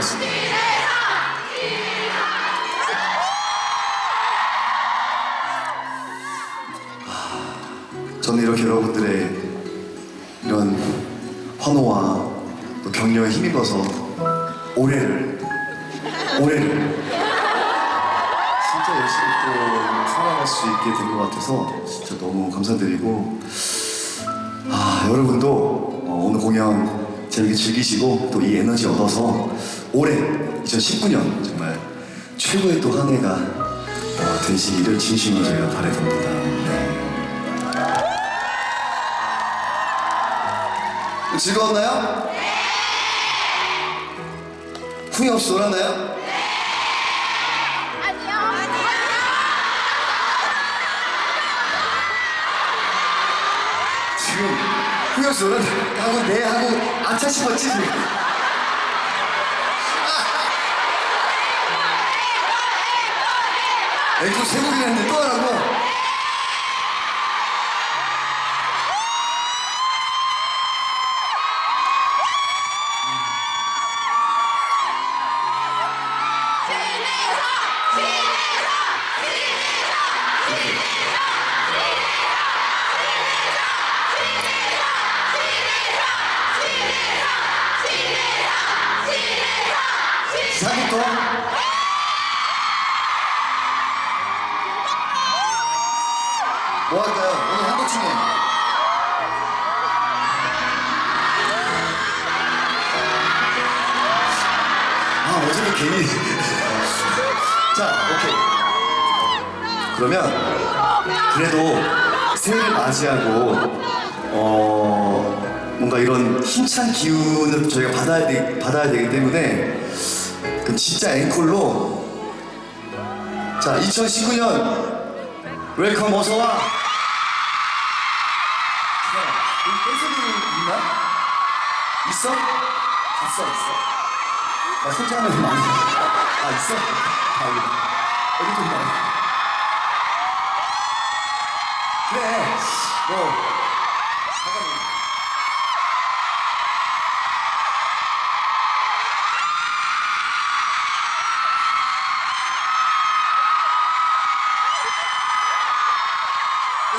하겠습니다. 저는 이렇게 여러분들의 이런 환호와 또 격려에 힘입어서 올해를 올해를 진짜 열심히 또 살아갈 수 있게 된 것 같아서 진짜 너무 감사드리고 아 여러분도 어, 오늘 공연 재밌게 즐기시고 또 이 에너지 얻어서 올해 2019년 정말 최고의 또 한 해가 어, 되시기를 진심으로 저희가 바라봅니다. 네. 즐거웠나요? 네. 후회 없이 놀았나요? 지금 없이 놀았나요? 하고 네 하고 안차 싶었지 지금. 앵콜 세 곡이나 했는데 또 하라고? 사부터 뭐 할까요? 오늘 한것 중에 아 어제도 괜히. 자 오케이. 그러면 그래도 새해를 맞이하고 어 뭔가 이런 힘찬 기운을 저희가 받아야 되, 받아야 되기 때문에 그 진짜 앵콜로 자 2019년 웰컴 어서와 자, 댄서들 있나? 있어? 갔어 있어 나 손자하면 많이 아 있어? 아 여기 좀 많이 그래 뭐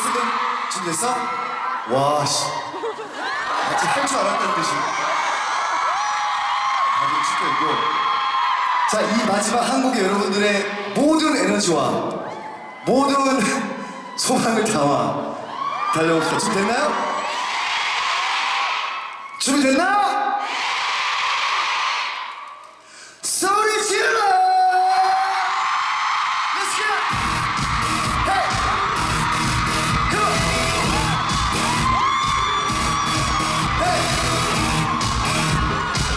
댄서들 준비됐어? 와 씨. 마치 할줄 알았다는 듯이 다들 있고 자, 이 마지막 한 곡에 여러분들의 모든 에너지와 모든 소망을 담아 달려봅시다. 준비됐나요? 준비됐나?